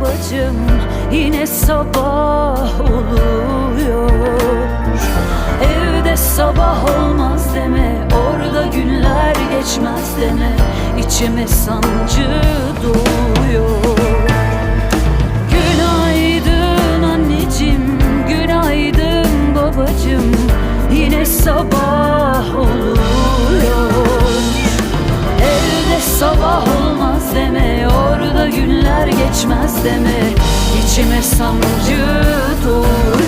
babacım yine sabah oluyor. Evde sabah olmaz deme Orada günler geçmez deme İçime sancı doğuyor. Günaydın anneciğim Günaydın babacım Yine sabah oluyor. Evde sabah olmaz deme Orada günler deme. İçime sancı doğuyor